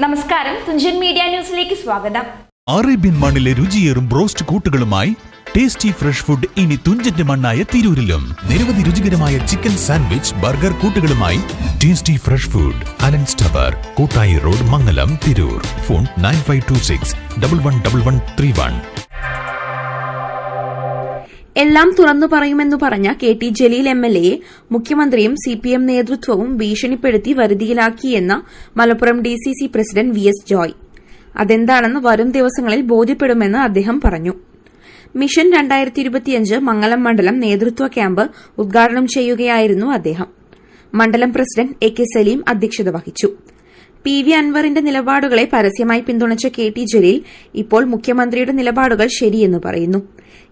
നമസ്കാരം. തുഞ്ചൻ മീഡിയ ന്യൂസിലേക്ക് സ്വാഗതം. അറേബ്യൻ മണ്ണിലെ രുചിയേറും ബ്രോസ്റ്റ് കൂട്ടുകളുമായി ടേസ്റ്റി ഫ്രഷ് ഫുഡ് ഇനി തുഞ്ചന്റെ മണ്ണായ തിരൂരിലും. നിരവധി രുചികരമായ chicken sandwich burger കൂട്ടുകളുമായി tasty fresh food. Alan tower Koottayi road Mangalam Tirur. Phone nine five two six double one double one three one. എല്ലാം തുറന്നു പറയുമെന്ന് പറഞ്ഞ K T Jaleel M L എയെ മുഖ്യമന്ത്രിയും സി പി എം നേതൃത്വവും ഭീഷണിപ്പെടുത്തി വരുതിയിലാക്കിയെന്ന് Malappuram D C C president V S Joy. അതെന്താണെന്ന് വരും ദിവസങ്ങളിൽ ബോധ്യപ്പെടുമെന്ന് അദ്ദേഹം പറഞ്ഞു. മിഷൻ രണ്ടായിരത്തി ഇരുപത്തിയഞ്ച് മംഗലം മണ്ഡലം നേതൃത്വ ക്യാമ്പ് ഉദ്ഘാടനം ചെയ്യുകയായിരുന്നു അദ്ദേഹം. മണ്ഡലം പ്രസിഡന്റ് എ കെ സലീം അധ്യക്ഷത വഹിച്ചു. പി വി അൻവറിന്റെ നിലപാടുകളെ പരസ്യമായി പിന്തുണച്ച കെ ടി ജലീൽ ഇപ്പോൾ മുഖ്യമന്ത്രിയുടെ നിലപാടുകൾ ശരിയെന്ന് പറയുന്നു.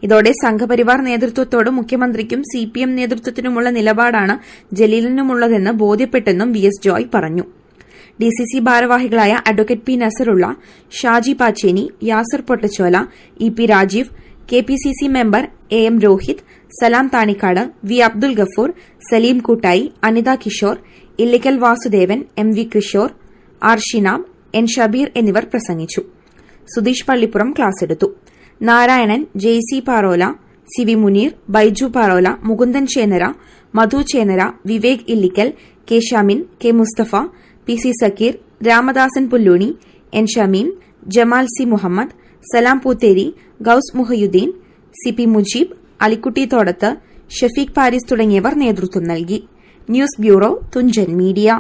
ഇതോടെ സംഘപരിവാർ നേതൃത്വത്തോടും മുഖ്യമന്ത്രിക്കും സി പി എം നേതൃത്വത്തിനുമുള്ള നിലപാടാണ് ജലീലിനുമുള്ളതെന്ന് ബോധ്യപ്പെട്ടെന്നും വി എസ് ജോയ് പറഞ്ഞു. ഡി സി സി ഭാരവാഹികളായ advocate P Nasarulla Shaji Pachheni Yasar Pottachola E P Rajeev K P C C member A M Rohit Salam Thanikkad V Abdul Gafoor Saleem Koottayi Anitha Kishore Illikkal Vasudevan M V Kishore R Shinab N Shabeer എന്നിവർ പ്രസംഗിച്ചു. Sudheesh Pallippuram class എടുത്തു. Narayanan Jaicy Parola C V Muneer Baiju Parola Mukundan Chenara Madhu Chenara Vivek Illikkal K Shamin K Musthafa P C Sakkeer Ramadasan Pulluni N Shameem Jamal C Muhammad Salam Poothery Gaus Muhiyuddeen C P Mujeeb Alikkutty Thodath Shafeeq Paris തുടങ്ങിയവർ നേതൃത്വം നൽകി. News bureau Thunchan media.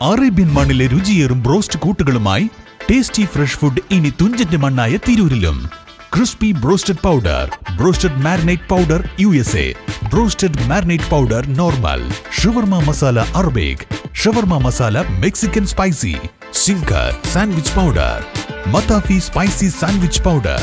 Arabian മണ്ണിലെ രുചിയേറും broast കൂട്ടുകളുമായി tasty fresh food ഇനി തുഞ്ചന്റെ മണ്ണായ തിരൂരിലും. Crispy broasted powder broasted marinate powder U S A broasted marinate powder normal shawarma masala Arabic shawarma masala Mexican spicy zinger sandwich powder മത്താഫി spicy sandwich powder